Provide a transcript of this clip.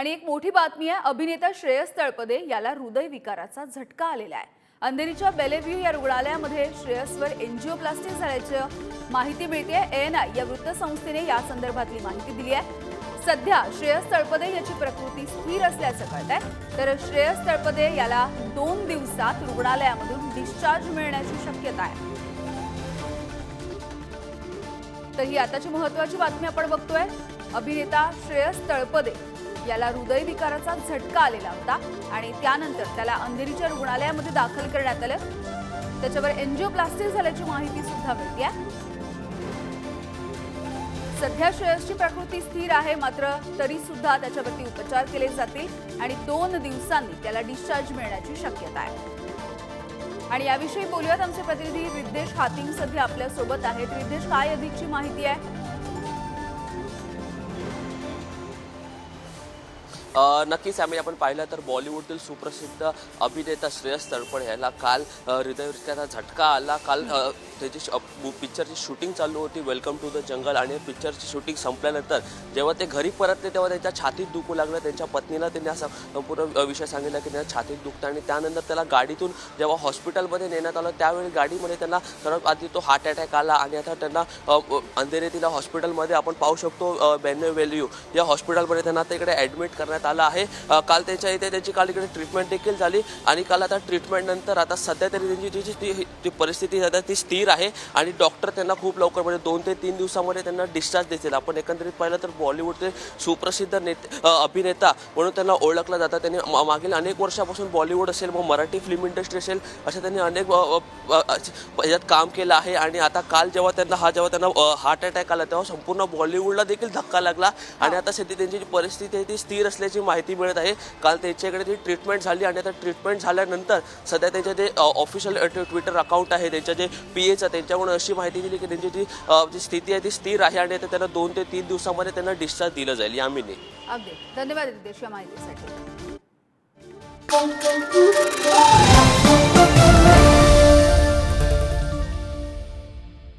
आणि एक मोठी बातमी आहे अभिनेता श्रेयस तळपदे याला हृदयविकाराचा झटका आलेला आहे. अंधेरीच्या बेलेव्ह्यू या रुग्णालयामध्ये श्रेयसवर एन्जिओप्लास्टी झाल्याची माहिती मिळते आय या वृत्तसंस्थेने या संदर्भातली माहिती दिली आहे. सध्या श्रेयस तळपदे याची प्रकृती स्थिर असल्याचं कळत आहे तर श्रेयस तळपदे याला दोन दिवसात रुग्णालयामधून डिस्चार्ज मिळण्याची शक्यता आहे. तर ही आताची महत्वाची बातमी आपण बघतोय. अभिनेता श्रेयस तळपदे याला हृदयविकाराचा झटका आलेला होता आणि त्यानंतर त्याला अंधेरीच्या रुग्णालयामध्ये दाखल करण्यात आलं. त्याच्यावर एन्जिओप्लास्टी झाल्याची माहिती सुद्धा मिळते सध्या श्रेयसची प्रकृती स्थिर आहे मात्र तरी सुद्धा त्याच्यावरती उपचार केले जातील आणि दोन दिवसांनी त्याला डिस्चार्ज मिळण्याची शक्यता आहे. आणि याविषयी बोलूयात आमचे प्रतिनिधी रिद्देश हातिंग सध्या आपल्यासोबत आहेत. रिद्देश काय अधिकची माहिती आहे? नक्कीच आम्ही आपण पाहिलं तर बॉलिवूडतील सुप्रसिद्ध अभिनेता श्रेयस तळपण याला काल अ, हृदयविकाराचा झटका आला. काल त्याची पिक्चरची शूटिंग चालू होती वेलकम टू द जंगल आणि पिक्चरची शूटिंग संपल्यानंतर जेव्हा ते घरी परतले तेव्हा त्यांच्या छातीत दुखू लागलं. त्यांच्या पत्नीला त्यांनी असा संपूर्ण विषय सांगितला की त्यांच्या छातीत दुखतं आणि त्यानंतर त्याला गाडीतून जेव्हा हॉस्पिटलमध्ये नेण्यात आलं त्यावेळी गाडीमध्ये त्यांना सर्वात आधी तो हार्ट अटॅक आला आणि आता त्यांना अंधेरी तिला हॉस्पिटलमध्ये आपण पाहू शकतो बेन्यू व्हॅल्यू या हॉस्पिटलमध्ये त्यांना तिकडे ॲडमिट करण्यात आलं आहे. काल त्याच्या इथे त्यांची काल इकडे ट्रीटमेंट देखील झाली आणि काल आता ट्रीटमेंटनंतर आता सध्या तरी त्यांची जी जी ती ती परिस्थिती सध्या ती स्थिर आहे आणि डॉक्टर त्यांना खूप लवकर म्हणजे दोन ते तीन दिवसामध्ये त्यांना डिस्चार्ज देतील. आपण एकंदरीत पाहिलं तर बॉलिवूडचे सुप्रसिद्ध नेते अभिनेता म्हणून त्यांना ओळखलं जातं. त्यांनी मा- मागील अनेक वर्षापासून बॉलिवूड असेल मग मराठी फिल्म इंडस्ट्री असेल अशा त्यांनी अनेक याच्यात काम केलं आहे. आणि आता काल जेव्हा त्यांना हा जेव्हा त्यांना हार्ट अटॅक आला तेव्हा संपूर्ण बॉलिवूडला देखील धक्का लागला. आणि आता सध्या त्यांची जी परिस्थिती आहे ती स्थिर असल्याची माहिती मिळत आहे. काल त्यांच्याकडे ती ट्रीटमेंट झाली आणि आता ट्रीटमेंट झाल्यानंतर सध्या त्यांच्या जे ऑफिशियल ट्विटर अकाउंट आहे त्यांच्या जे पी एच त्यांच्याकडून अशी माहिती दिली की त्यांची जी जी स्थिती आहे ती स्थिर आहे आणि आता त्यांना दोन ते तीन दिवसामध्ये त्यांना डिस्चार्ज दिलं जाईल. यामिनी अगदी. धन्यवाद या माहितीसाठी.